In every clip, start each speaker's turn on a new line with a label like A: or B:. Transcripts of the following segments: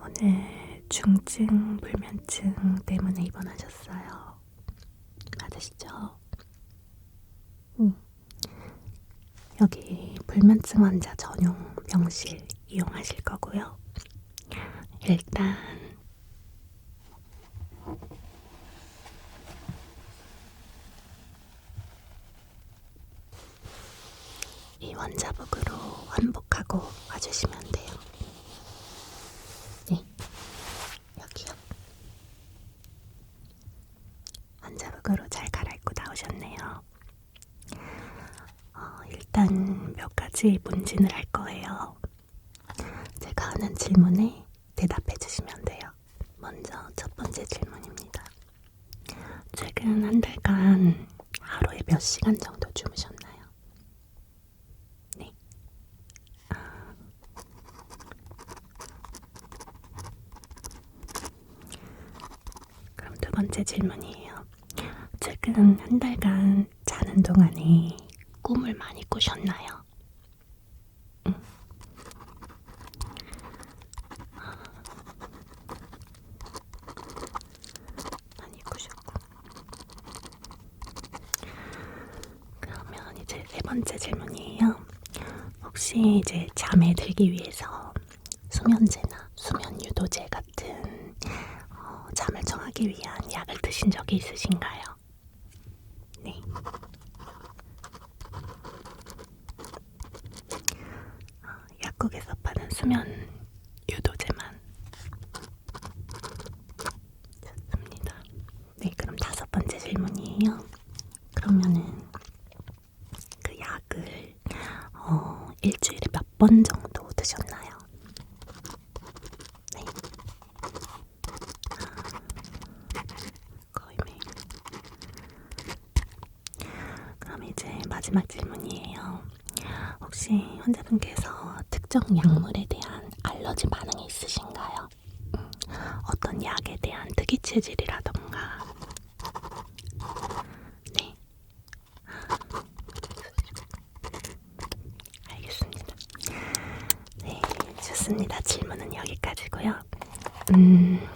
A: 오늘 중증 불면증 때문에 입원하셨어요. 맞으시죠? 응. 여기 불면증 환자 전용 병실 이용하실 거고요. 일단 이 원자복으로 환복하고 와주시면 돼요. 네, 여기요. 환자복으로 잘 갈아입고 나오셨네요. 어, 일단 몇 가지 문진을 할 거예요. 제가 하는 질문에 대답해 주시면 돼요. 먼저 첫 번째 질문입니다. 최근 한 달간 하루에 몇 시간 정도 주무셨나요? 네. 아. 그럼 두 번째 질문이에요. 최근 한 달간 자는 동안에 꿈을 많이 꾸셨나요? 응. 많이 꾸셨고. 그러면 이제 세 번째 질문이에요. 혹시 이제 잠에 들기 위해서 수면제나 수면 유도제 같은 어, 잠을 청하기 위한 약을 드신 적이 있으신가요? 네. 어, 약국에서 파는 수면 유도제만 좋습니다. 네, 그럼 다섯 번째 질문이에요. 그러면은 그 약을 어, 일주일에 몇번 정도 드셨나요? 네. 아, 거의 매일. 그럼 이제 마지막 질문이에요. 혹시 환자분께서 특정 약물에 대한 알러지 반응이 있으신가요? 음, 어떤 약에 대한 특이 체질이라던가 네. 알겠습니다. 네, 좋습니다. 질문은 여기까지고요. 음,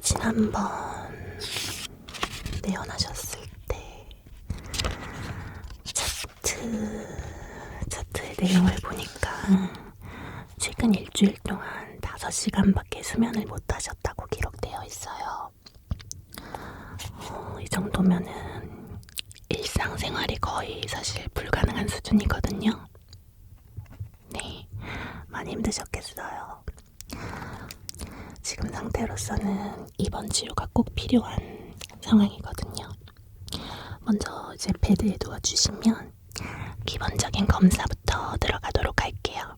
A: 지난번 내원하셨을 때 차트 차트의 내용을 보니까 최근 일주일 동안 5시간밖에 수면을 못 하셨다고 기록되어 있어요. 어, 이 정도면은 일상생활이 거의 사실 불가능한 수준이거든요. 네, 많이 힘드셨겠어요. 지금 상태로서는 입원 치료가 꼭 필요한 상황이거든요. 먼저 이제 베드에 누워 주시면 기본적인 검사부터 들어가도록 할게요.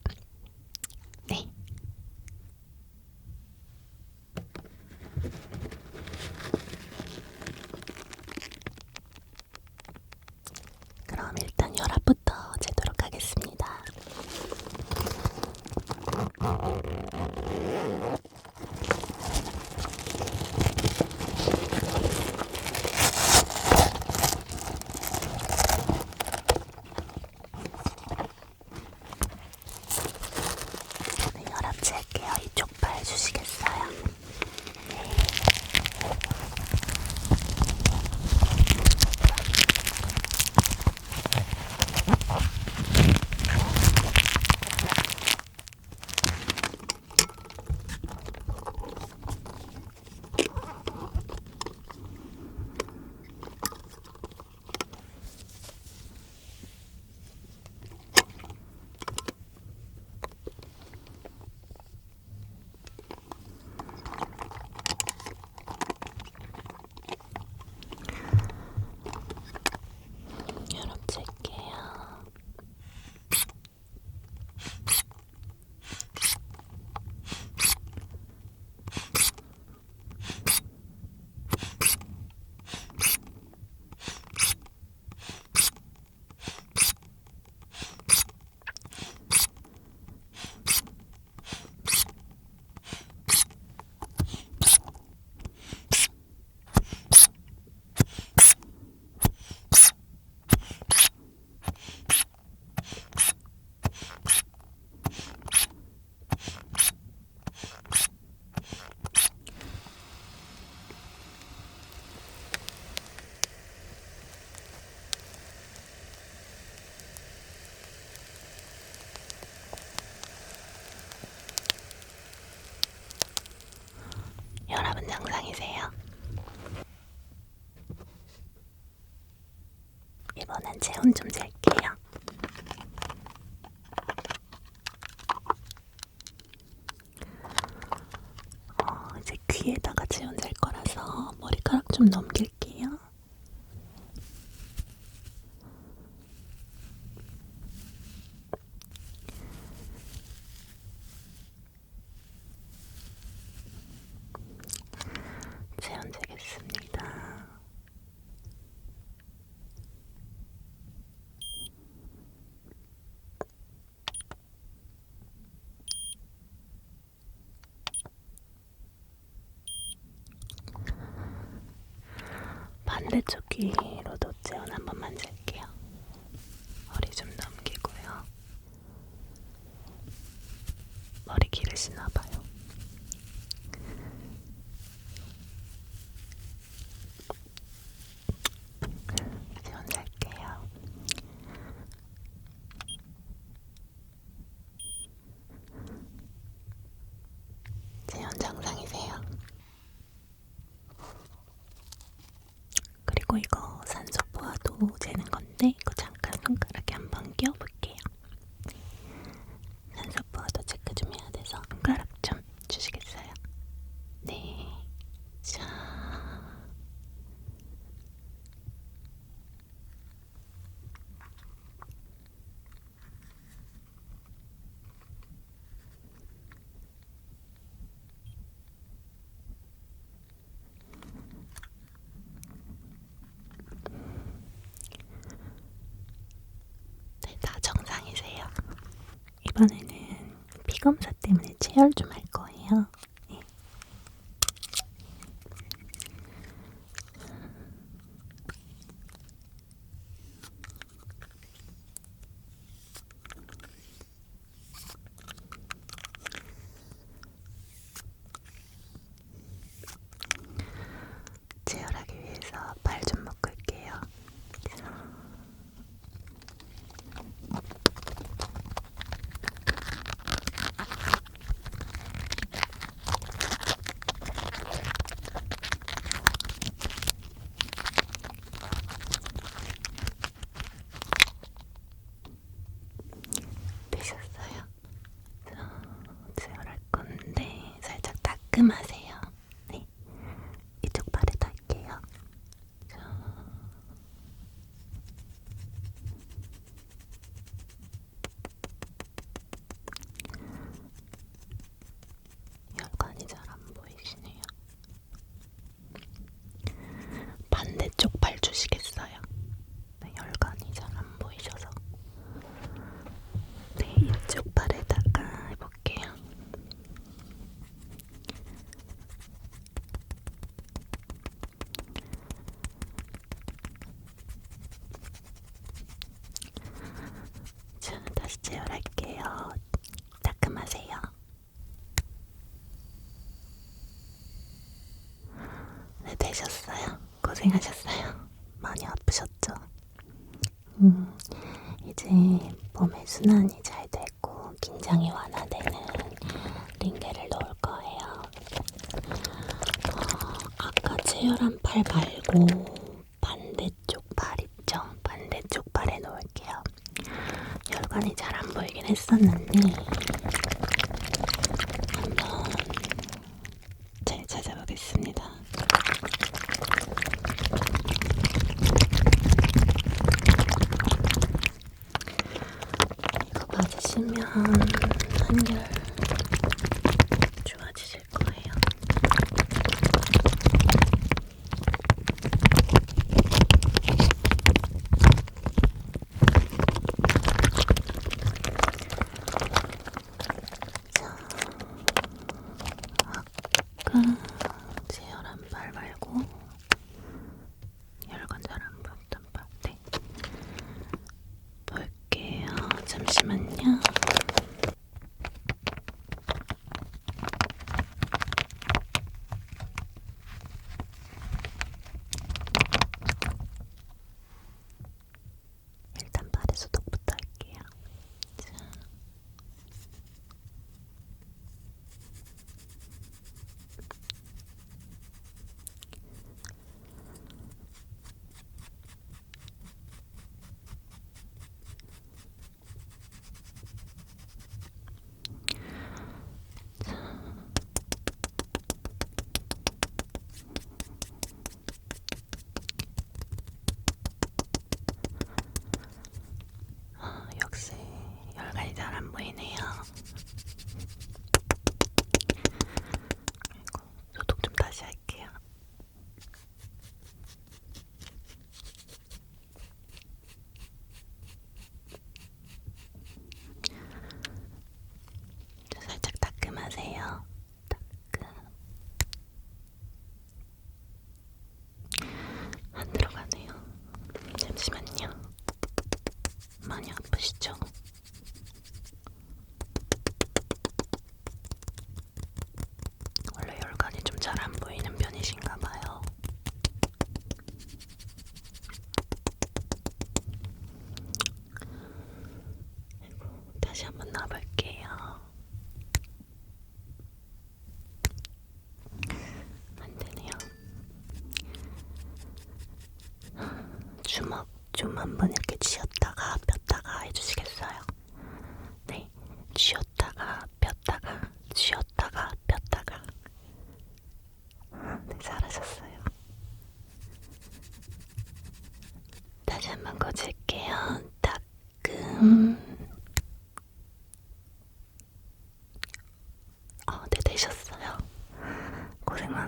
A: 체온 좀 잴게요. 어, 이제 귀에다가 체온 잴 거라서 머리카락 좀 넘길게요. 빨래초기 hair to my сознание. 있으면 한결.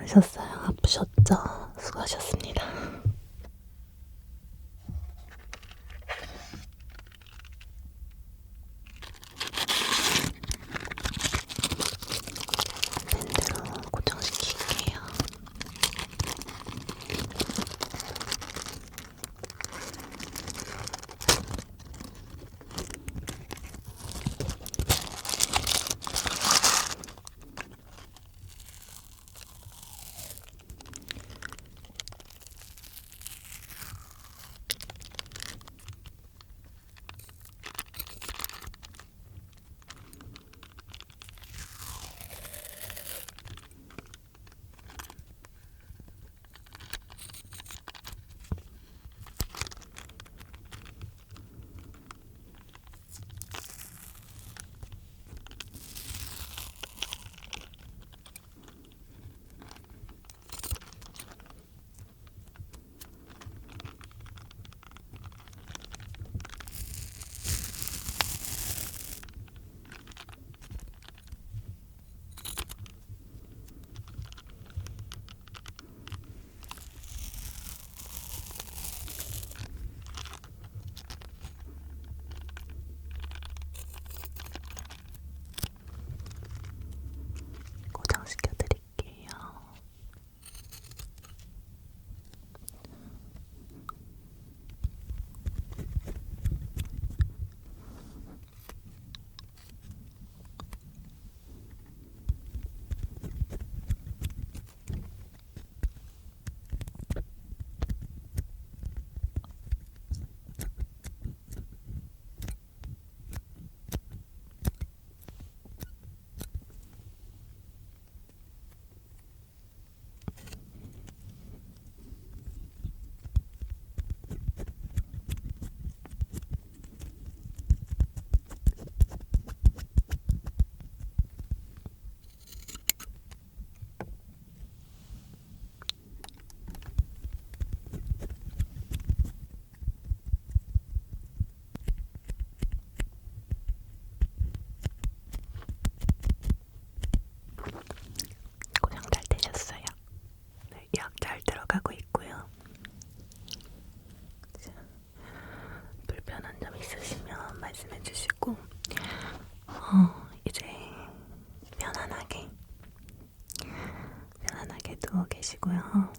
A: 수고하셨어요. Oh.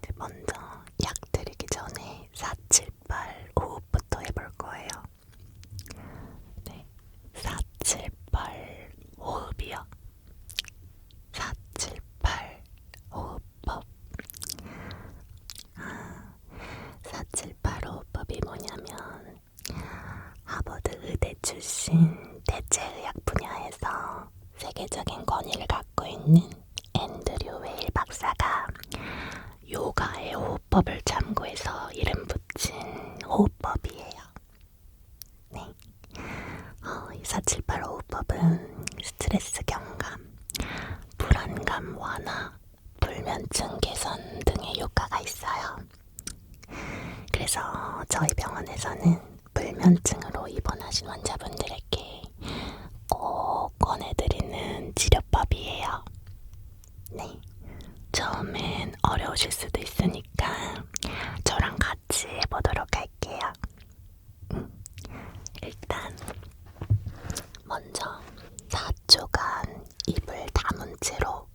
A: 채로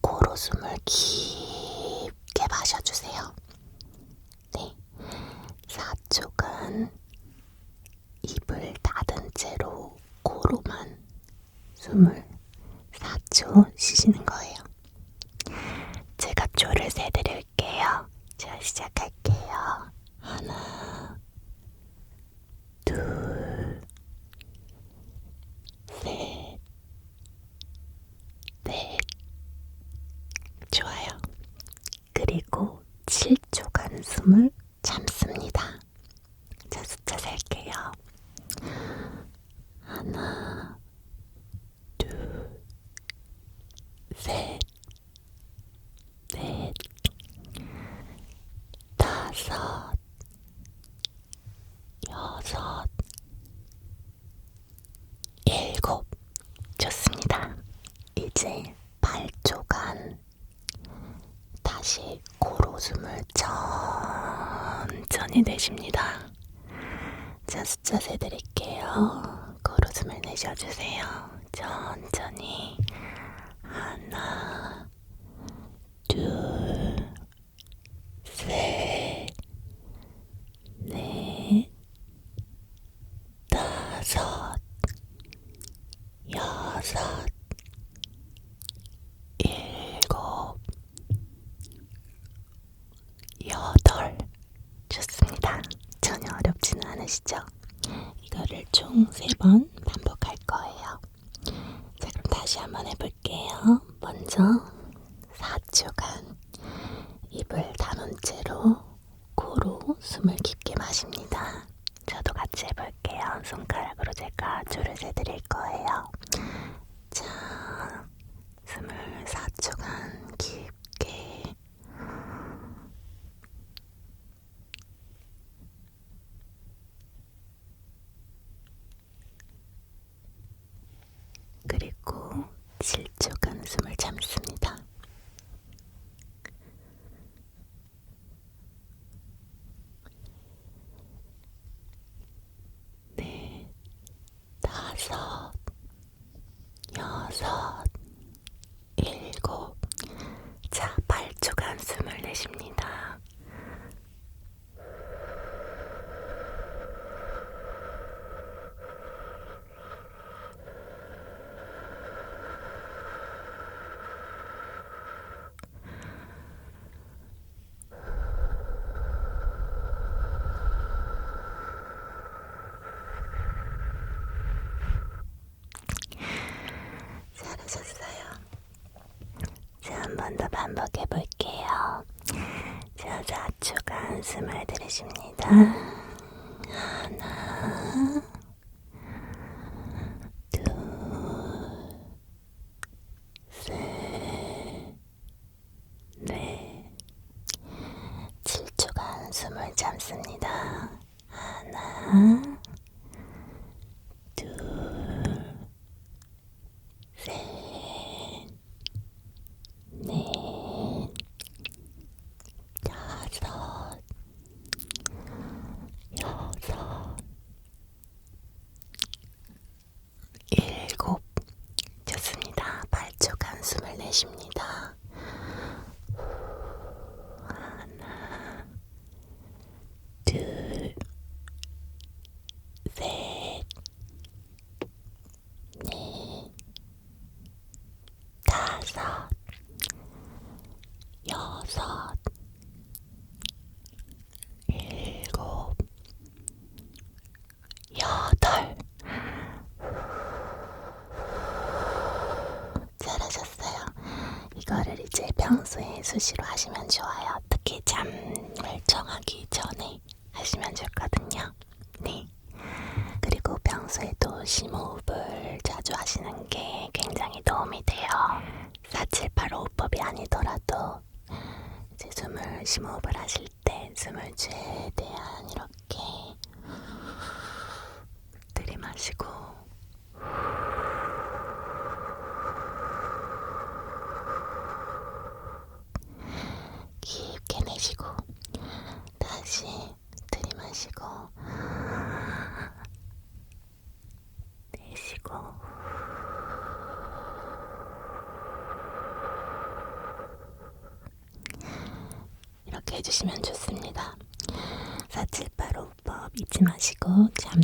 A: 코로 숨을 깊 번째로 코로 숨을 깊게 마십니다. 저도 같이 해볼게요. 손가락으로 제가 줄을 세 번더 반복해 볼게요. 자, 자축 한숨을 들이십니다. Miles. 마시고 깊게 내쉬고 다시 들이마시고 내쉬고 이렇게 해주시면 좋습니다. 47바로, 법 잊지 마시고 잠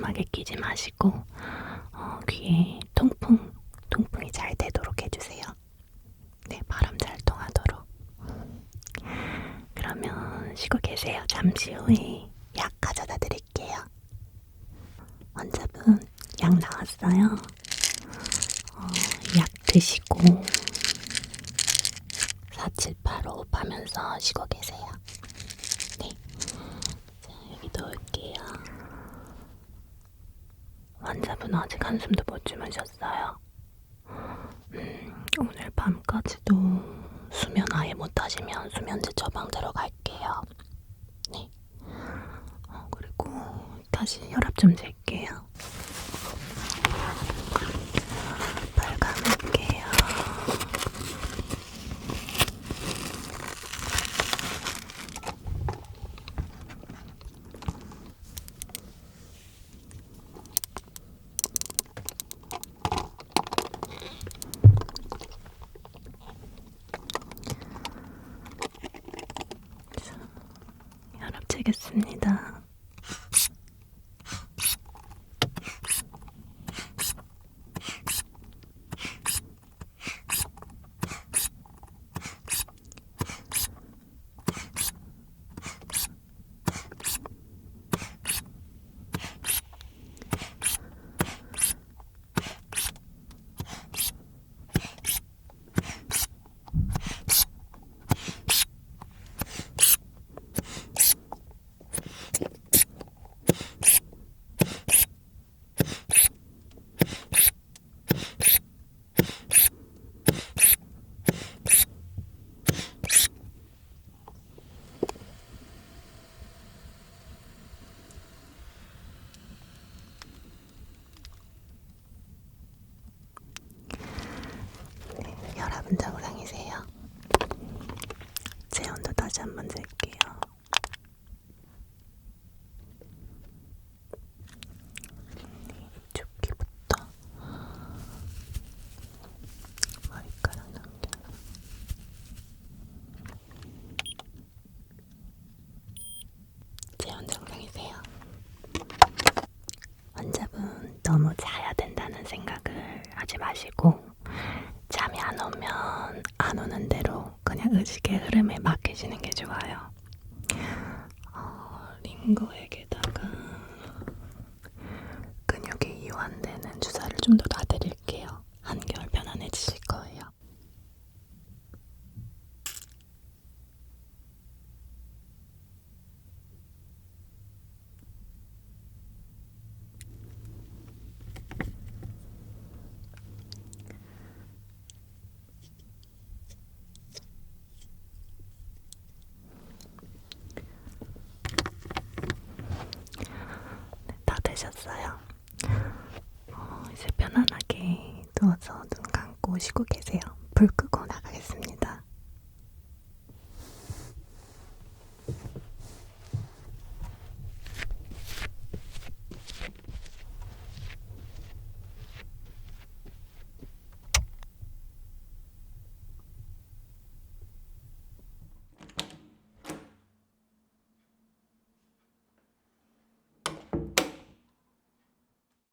A: 심하게 끼지 마시고 어, 귀에 통풍, 통풍이 잘 되도록 해주세요. 네, 바람 잘 통하도록. 그러면 쉬고 계세요. 잠시 후에 약 가져다 드릴게요. 환자분 약 나왔어요. 어, 약 드시고 너무 자야 된다는 생각을 하지 마시고 잠이 안 오면 안 오는 대로 그냥 의식의 흐름에 맡기시는 게 좋아요. 어, 링거에게다가 근육이 이완되는 주사를 좀 더 놔드릴게요. 한결 편안해지실 거예요. 네, 다 되셨어요. 어, 이제 편안하게 누워서 눈 감고 쉬고 계세요.